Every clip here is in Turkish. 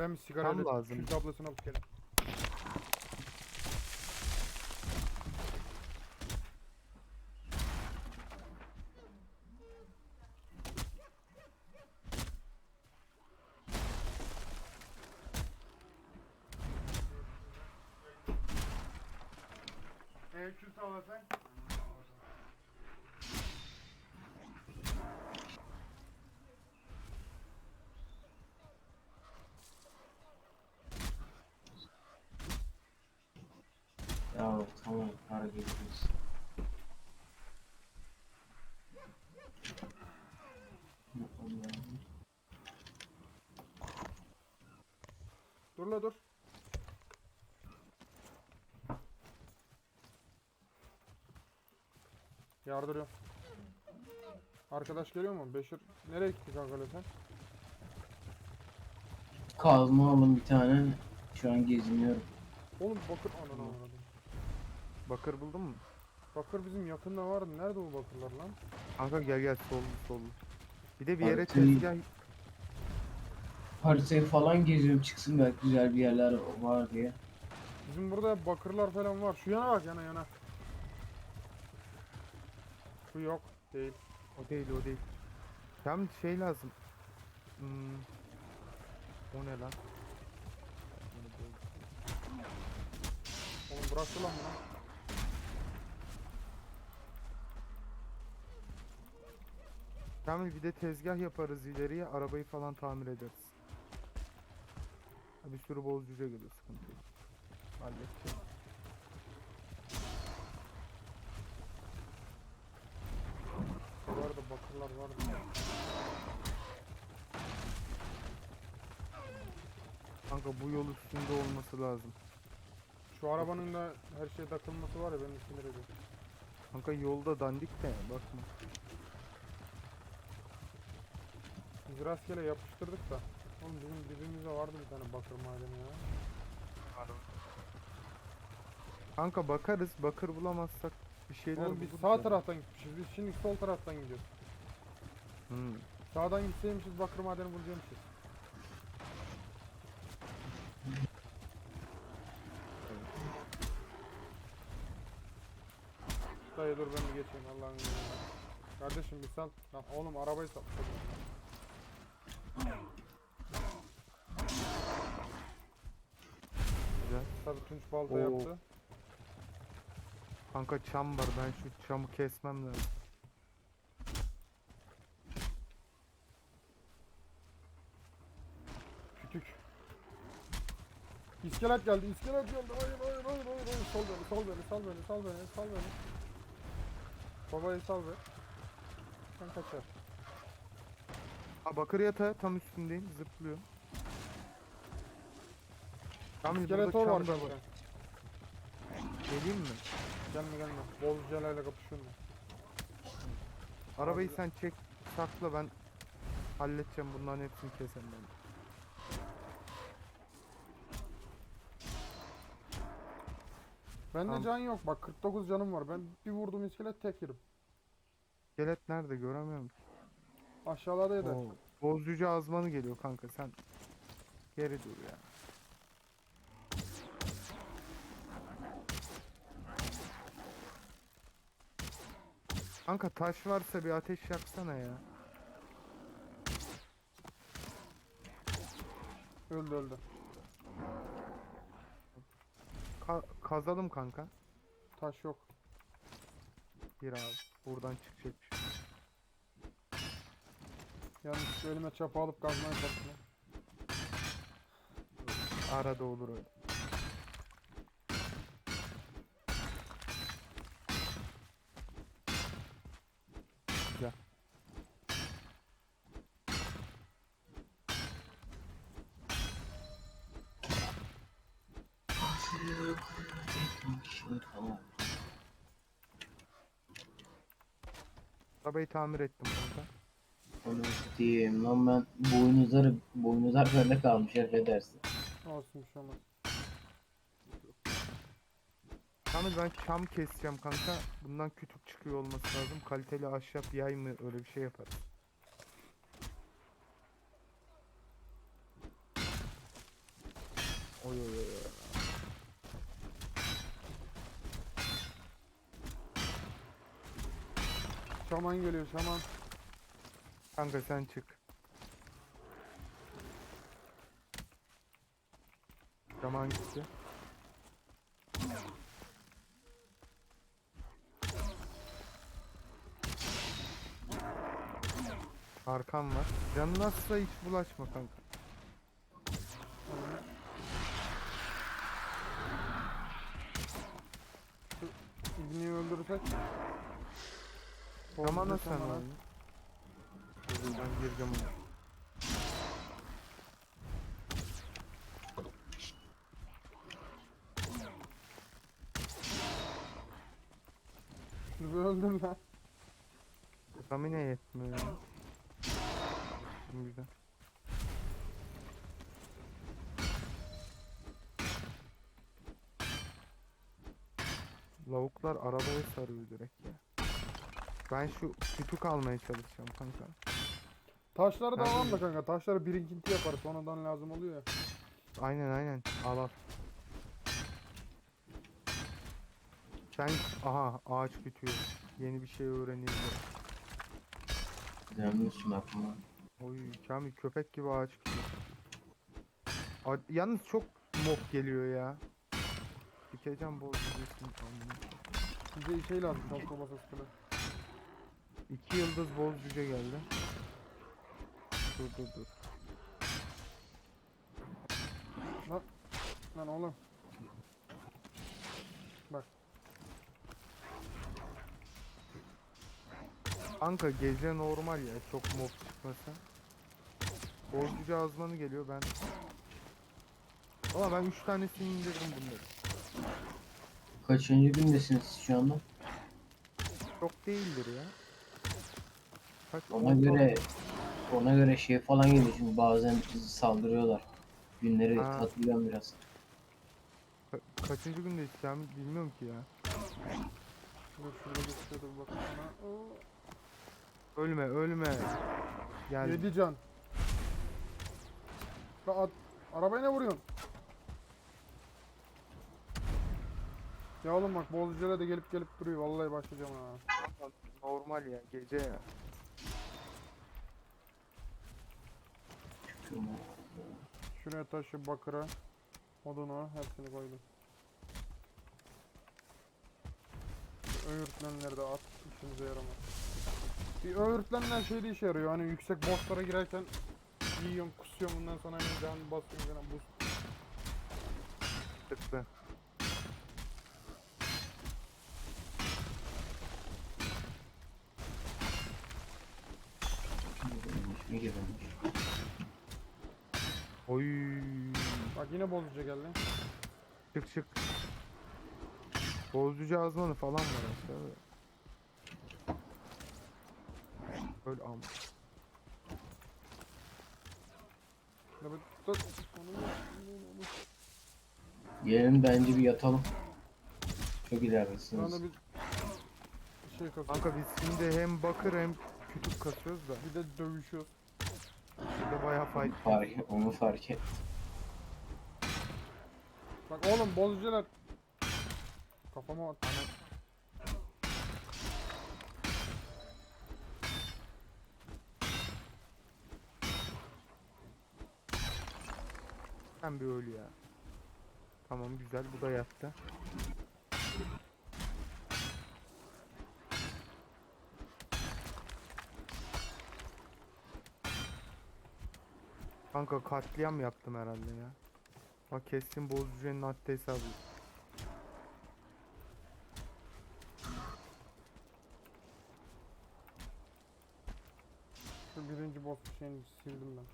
Ben bir sigara Tam ile lazım. Kül tablasına alıp geleyim. Ee, kül tablası. Ya tamam hareket ediyoruz. Dur la dur. Yardırıyorum. Arkadaş geliyor mu? Beşir nereye gitti kanka sen? Kazma alın bir tane. Şu an geziniyorum. Oğlum bakır ananı avradım. Bakır buldun mu? Bakır bizim yakında vardı. Nerede bu bakırlar lan? Kanka gel gel sollu sollu. Bir de bir yere Haritayı- tezgah Haritayı falan geziyorum çıksın belki güzel bir yerler var diye. Bizim burada bakırlar falan var. Şu yana bak yana yana. Şu yok. Değil. o değil o değil. Tam şey lazım. Hmm. O ne lan? Oğlum bıraktı lan bunu. Kamil bir de tezgah yaparız ileriye arabayı falan tamir ederiz. Bir sürü bozcuca geliyor sıkıntı yok. Halledeceğim. Bu arada bakırlar vardı. Kanka bu yol üstünde olması lazım. Şu arabanın da her şey takılması var ya beni sinir ediyor. Kanka yolda dandik de bakma. Biz rastgele yapıştırdık da. Oğlum bizim dibimizde vardı bir tane bakır madeni ya. Kanka bakarız bakır bulamazsak bir şeyler Oğlum biz buluruz sağ taraftan gitmişiz. Biz şimdi sol taraftan gidiyoruz. Hmm. Sağdan gitseymişiz bakır madeni bulacakmışız. Dayı dur ben bir geçeyim Allah'ın izniyle. Kardeşim bir sal. Lan oğlum arabayı sal. Güzel. Tabii Tunç balta Oo. yaptı. Kanka çam var ben şu çamı kesmem lazım. İskelet geldi, iskelet geldi. Hayır, hayır, hayır, hayır, hayır. Sal beni, sal beni, sal beni, sal beni, sal beni. Babayı sal be. Sen kaçar. Ha bakır yatağı tam üstündeyim zıplıyor. Kamil burada İskeletor var çam da var. kanka. Geleyim mi? Gelme gelme. Bol celayla kapışıyorum ben. Arabayı sen çek sakla ben halledeceğim bunların hepsini kesem ben. Bende Tamam. can yok bak 49 canım var. Ben bir vurdum iskelet tek yerim. Skelet nerede göremiyorum. ki. Aşağılardaydı. Oo, Bozcucu azmanı geliyor kanka sen geri dur ya. Kanka taş varsa bir ateş yaksana ya. Öldü öldü. Ka- kazalım kanka. Taş yok. Bir abi. Buradan çıkacak şey. Yalnız elime çapa alıp kazmaya çalıştım. Arada olur öyle. Güzel. Tamam. Arabayı tamir ettim kanka. Onu diyeyim lan ben boynuzları boynuzlar bende kalmış affedersin. Olsun şey olmaz. Kamil ben çam keseceğim kanka. Bundan kütük çıkıyor olması lazım. Kaliteli ahşap yay mı öyle bir şey yaparız. Oy oy oy. oy. Şaman geliyor şaman. Kanka sen çık. Zaman gitti. Arkam var. Canı nasılsa hiç bulaşma kanka. İbniyi öldürürsek. Zamana sen şamana. oyna. Dur, Ben gireceğim ona. Şunu bir öldür lan. Stamina yetmiyor. Şimdi Güzel. Lavuklar arabaya sarıyor direkt ya. Ben şu kütük almaya çalışacağım kanka. Taşları da alalım da kanka. Taşları birikinti yaparız. Sonradan lazım oluyor ya. Aynen aynen. Al al. Sen aha ağaç kütüğü. Yeni bir şey öğreniyoruz. Dönmüşsün aklıma. Oy Kamil köpek gibi ağaç kütüğü. A- Yalnız çok mob geliyor ya. Dikeceğim kendini. Bize şey lazım. Şalka basası falan. İki yıldız boz cüce geldi. Dur dur dur. Lan oğlum. Kanka gece normal ya çok mob çıkması. Boz cüce azmanı geliyor ben. Ama ben 3 tanesini indirdim bunları. Kaçıncı gündesiniz şu anda? Çok değildir ya. Kaç Ona on göre ona göre şey falan geliyor çünkü bazen bizi saldırıyorlar. Günleri Ha. hatırlıyorum biraz. Ka- kaçıncı günde İslam bilmiyorum ki ya. Dur şurada geçiyordu bak sana. Oo. Ölme ölme. Gel. Yedi can. Ya at, arabaya ne vuruyorsun? Ya oğlum bak Bozcu'ya da gelip gelip duruyor. Vallahi başlayacağım ha. Normal ya gece ya. Şuraya taşı bakıra. Odunu hepsini koydum. Öğürtlenleri de at. işimize yaramaz. Bir öğürtlenler şeyde işe yarıyor. Hani yüksek bosslara girerken yiyorum, kusuyorum bundan sonra hani can basıyorum falan buz. Tıklı. Ne girmiş? Oy. Bak yine Bozcu'ya geldi. Çık çık. Bozucu azmanı falan var aşağıda. Öl am. Ya mu? Gelin bence bir yatalım. Çok Sana ileridesiniz. bir şey. Kanka biz şimdi hem bakır hem kütük kasıyoruz da. Bir de dövüşüyor. Bir de bayağı fight. Fark, onu fark et. Bak oğlum Bozcular. Kafama at. Sen bir öl ya. Tamam güzel bu da yattı. Kanka katliam yaptım herhalde ya. Bak kesin bozucu'nun haddi hesabı. Şu birinci boss şeyini sildim ben.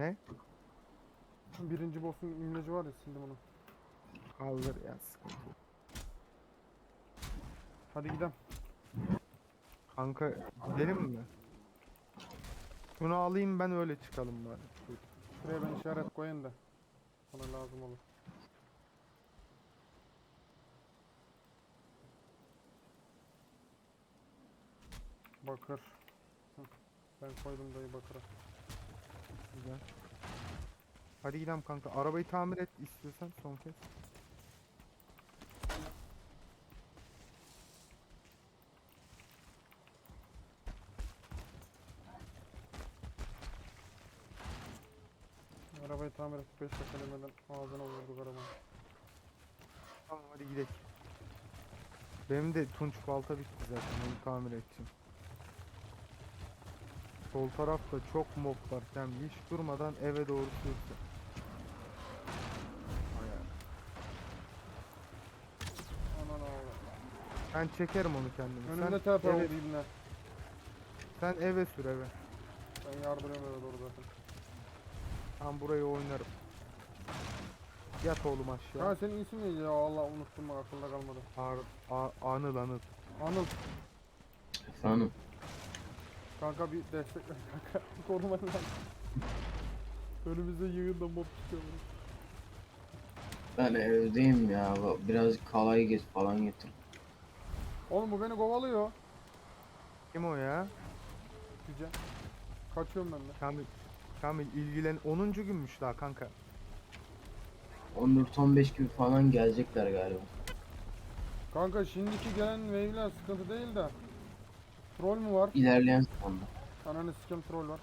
Ne? Birinci boss'un imleci var ya sildim onu. Kaldır ya sıkıntı. Hadi gidelim. Kanka gidelim mi? Şunu alayım ben öyle çıkalım bari. Şuraya ben işaret koyayım da. Bana lazım olur. Bakır. Ben koydum dayı bakıra. Güzel. Hadi gidelim kanka. Arabayı tamir et istiyorsan son kez. Arabayı tamir ettik 5 dakika demeden ağzına vurduk arabanın. Tamam hadi gidelim. Benim de tunç balta bitti zaten onu tamir edeceğim. Sol tarafta çok mob var sen hiç durmadan eve doğru sürsün. Ben çekerim onu kendime. Önümde TP eve, sen eve sür eve. Ben yardırıyorum eve doğru zaten. Ben burayı oynarım. Yat oğlum aşağı. Ha senin isim neydi ya Allah unuttum bak aklımda kalmadı. Ar, a, anıl anıl. Anıl. Efendim. Kanka bir destek ver kanka. Koruman lazım. Önümüzde yığın da mob çıkıyor. Ben evdeyim ya. Biraz kalay geç falan getir. Oğlum bu beni kovalıyor. Kim o ya? Güzel. Kaçıyorum ben de. Kamil. Kamil ilgilen 10. günmüş daha kanka. 14-15 gibi falan gelecekler galiba. Kanka şimdiki gelen wave'ler sıkıntı değil de. Troll mü var? İlerleyen zamanda. Ananı sikem troll var.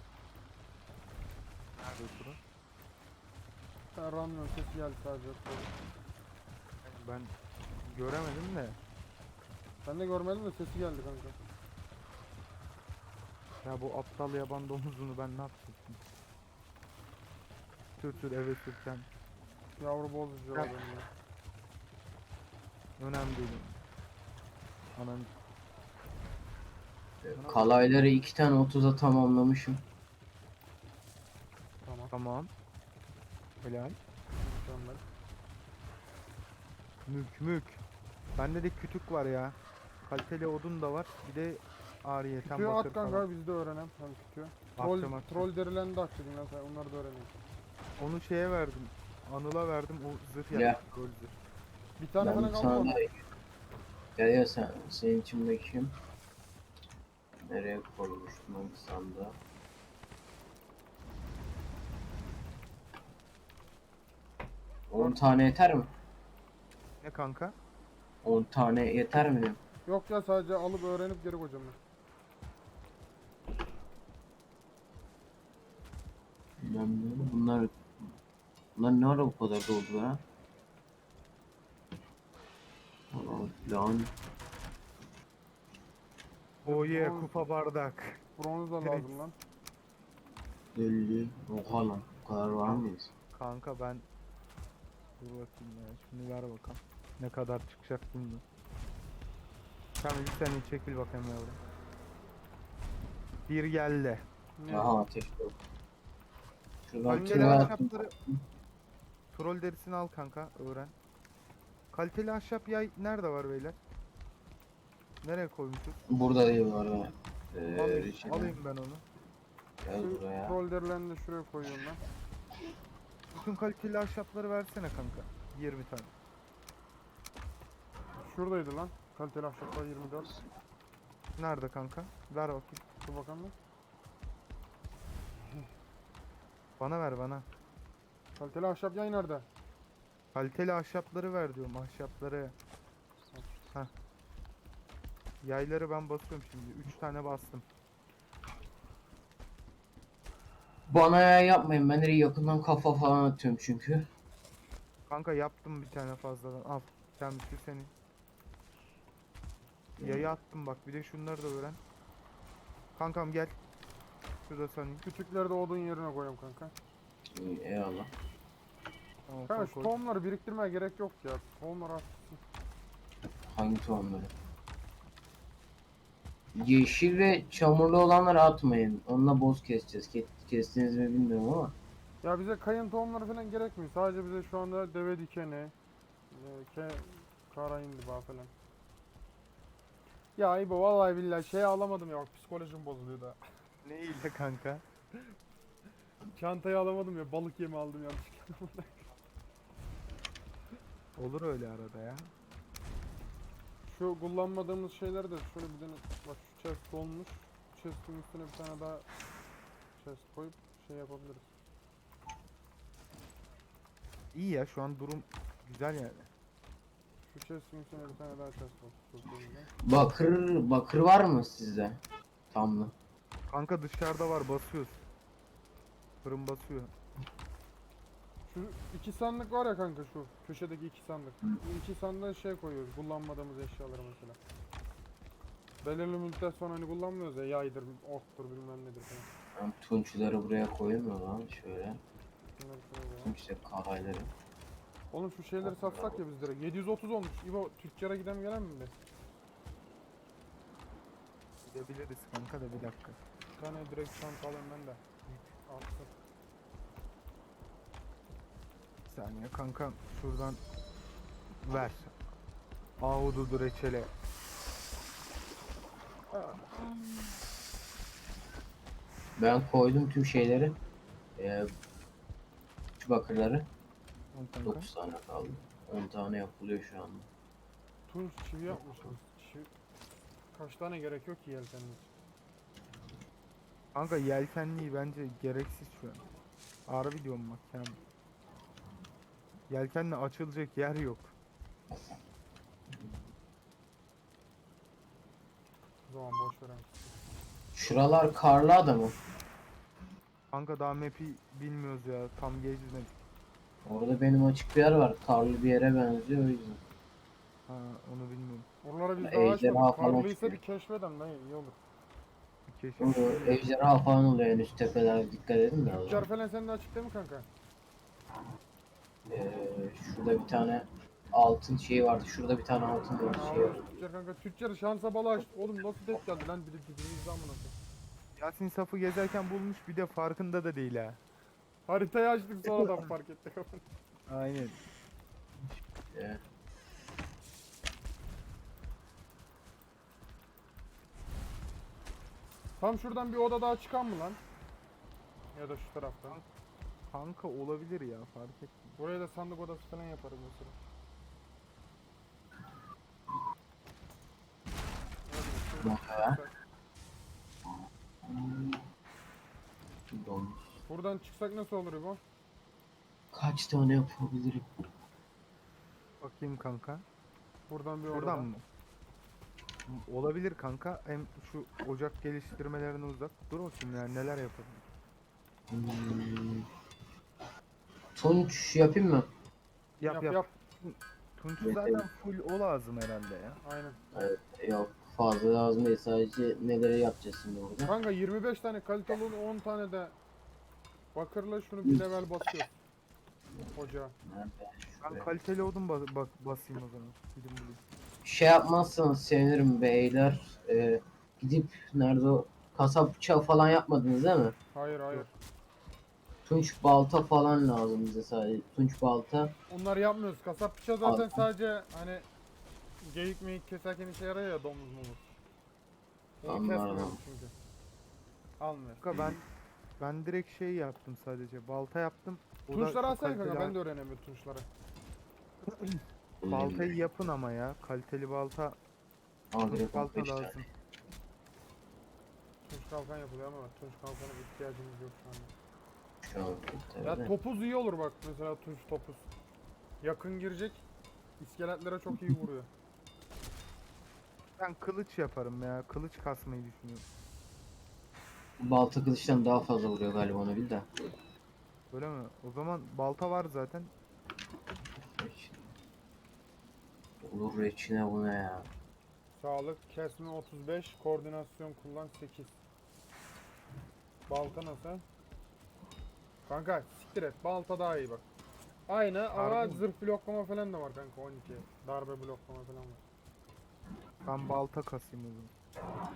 Nerede o sıra? Ben ranmıyorum sesi geldi sadece. troll. Ben göremedim de. Ben de görmedim de sesi geldi kanka. Ya bu aptal yaban domuzunu ben ne yaptım? Sür sür eve sürken. Yavru bozucu Ya. ya. Önemli değil. Anan Kalayları iki tane 30'a tamamlamışım. Tamam. tamam. Helal. Mükemmel. Mülk mülk. Bende de kütük var ya. Kaliteli odun da var. Bir de ariyeten Kütüğü bakır at kanka biz de öğrenelim. Hem kütüğü. Troll, troll derilerini de aktifin lan sen onları da öğrenelim. Onu şeye verdim. Anıl'a verdim o zırh Ya. yaptı. Gol zırh. Bir tane Ben falan kaldı sana mı? da Gel gel sen, senin için bakayım. Nereye koymuştum hangi sandığa? On tane yeter mi? Ne kanka? 10 tane yeter mi? Yok ya sadece alıp öğrenip geri koyacağım ben. Ne. Bunlar Bunlar ne ara bu kadar doldu ha? Falan filan. Oh yeah Bronz- kupa bardak. Bronz da Direkt. lazım lan. 50. Oha lan. Bu kadar var mıyız? Kanka ben Dur bakayım ya şunu ver bakalım. Ne kadar çıkacak bilmiyorum. Kamil bir saniye çekil bakayım yavrum. Bir geldi. Ne? Aha ateş yok. Tüve attım. ahşapları Troll derisini al kanka öğren. Kaliteli ahşap yay nerede var beyler? Nereye koymuşuz? Burada değil bu arada. Ee, Alayım, alayım ben onu. Gel Şu buraya. troll derilerini de şuraya koyuyorum ben. Bütün kaliteli ahşapları versene kanka. 20 tane. Şuradaydı lan. Kaliteli ahşaplar 24. Nerede kanka? Ver bakayım. Dur bakalım. Bana ver bana. Kaliteli ahşap yay nerede? Kaliteli ahşapları ver diyorum ahşapları. Heh. Yayları ben basıyorum şimdi. 3 tane bastım. Bana ya yapmayın. Ben direkt yakından kafa falan atıyorum çünkü. Kanka yaptım bir tane fazladan. Al. Kendisi senin. Yayı attım bak. Bir de şunları da öğren. Kankam gel. Şurada sanayım. Küçükleri de odun yerine koyuyorum kanka. Eyvallah. Tamam, Kanka şu koy. tohumları biriktirmeye gerek yok ya. Tohumlar az. Hangi tohumları? Yeşil ve çamurlu olanları atmayın. Onunla boz keseceğiz. Ke- Kestiniz mi bilmiyorum ama. Ya bize kayın tohumları falan gerekmiyor. Sadece bize şu anda deve dikeni, e, ke, kara indiba falan. Ya İbo vallahi billahi şey alamadım ya bak psikolojim bozuluyor da. Ne ile kanka? Çantayı alamadım ya balık yemi aldım yanlışlıkla. Olur öyle arada ya. şu kullanmadığımız şeyleri de şöyle bir tane bak şu chest dolmuş. Chest'in üstüne bir tane daha chest koyup şey yapabiliriz. İyi ya şu an durum güzel yani. Şu chest'in içine bir tane daha chest. Bakır bakır var mı sizde? Tamlı. Kanka dışarıda var basıyoruz. Fırın basıyor. Şu iki sandık var ya kanka şu köşedeki iki sandık. Bu iki sandığa şey koyuyoruz kullanmadığımız eşyaları mesela. Belirli müddet sonra hani kullanmıyoruz ya yaydır, oktur bilmem nedir falan. Ben tunçları buraya mı lan şöyle. Bunları koyuyoruz ya. Tunç de kahveleri. Oğlum şu şeyleri satsak ya biz direkt. 730 olmuş. İbo tüccara giden gelen mi be? Gidebiliriz kanka da bir dakika. Bir tane direkt çanta alayım ben de. Alsın. Saniye kanka şuradan ver. Ahududu reçele. Ben koydum tüm şeyleri. Ee, şu bakırları. Al kanka. 9 tane kaldı. 10 tane yapılıyor şu anda. Tunç çivi yapmışız. Çivi... Kaç tane gerekiyor ki yelkenli? Kanka yelkenliği bence gereksiz şu an. Harbi diyorum bak yani. Yelkenle açılacak yer yok. O zaman boş verelim. Şuralar karlı adamı. Kanka daha map'i bilmiyoruz ya. Tam gezmedik. Orada benim açık bir yer var. Karlı bir yere benziyor o yüzden. Ha onu bilmiyorum. Oralara biz daha Ejderha açmadık. falan Karlıysa çıkıyor. bir keşfedem lan iyi olur. Bir keşif. Bu ejderha falan oluyor en üst tepelere dikkat edin de. o Tüccar zaman. falan senin de açık değil mi kanka? Ee, şurada bir tane altın şeyi vardı. Şurada bir tane altın bir şey var. Tüccar kanka tüccarı şansa bala açtı. Oğlum nasıl denk geldi lan biri dibimizde amına koyayım. Yasin Saf'ı gezerken bulmuş bir de farkında da değil ha. Haritayı açtık sonradan fark ettik. Aynen. Ee, Tam şuradan bir oda daha çıkan mı lan? Ya da şu taraftan. Kanka olabilir ya fark ettim. Buraya da sandık odası falan yaparız mesela. Buradan çıksak nasıl olur bu? Kaç tane yapabilirim? Bakayım kanka. Buradan bir Buradan odadan. mı? Olabilir kanka. Hem şu ocak geliştirmelerine uzak. Dur bakayım ya neler yapalım. Hmm. Tunç yapayım mı? Yap yap. Tunç'u Evet, zaten full o lazım herhalde ya. Aynen. Yok fazla lazım değil sadece neleri yapacağız şimdi burada? Kanka 25 tane kaliteli 10 tane de bakırla şunu bir level basıyor. Ocağa. Nerede? Ben Şuraya. kaliteli odun bak, bak basayım o zaman. Gidin bulayım. Şey yapmazsanız sevinirim beyler. Ee, gidip nerede o kasap bıçağı falan yapmadınız değil mi? Hayır hayır. Tunç balta falan lazım bize sadece. Tunç balta. Onları yapmıyoruz. Kasap bıçağı zaten Al. sadece hani geyik meyik keserken işe yarıyor ya domuz mumuz. Onu Anladım. kesmiyoruz çünkü. Almıyor. Kanka ben ben direkt şey yaptım sadece. Balta yaptım. O da Tunçları çok alsana kanka kaliteli ben de öğrenemiyorum tunçları. Baltayı yapın ama ya. Kaliteli balta, Al tunç direkt balta 15 tane. lazım. Tunç kalkan yapılıyor ama tunç kalkana ihtiyacımız yok şu anda. Şu an Ya topuz iyi olur bak mesela tunç topuz. Yakın girecek. iskeletlere çok iyi vuruyor. Ben kılıç yaparım ya. Kılıç kasmayı düşünüyorum. Balta kılıçtan daha fazla vuruyor galiba onu bil de. Öyle mi? O zaman balta var zaten. Olur reçine bu ne ya? Sağlık, kesme 35, koordinasyon kullan 8. Balta nasıl? Kanka siktir et. Balta daha iyi bak. Aynı ama Harbi mi? zırh bloklama falan da var kanka 12. Darbe bloklama falan var. Ben balta kasayım o zaman.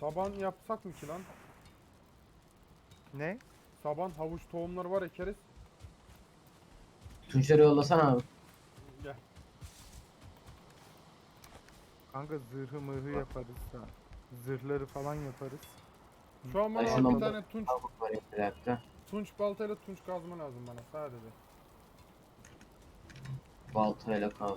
Saban yapsak mı ki lan? Ne? Saban havuç tohumları var ekeriz. Tunçları yollasana abi. Gel. Kanka zırhı mırhı yaparız da. Zırhları falan yaparız. Şu an bana bir tane tunç, Tavuk var tunç baltayla tunç kazma lazım bana sadece. Baltayla kaz.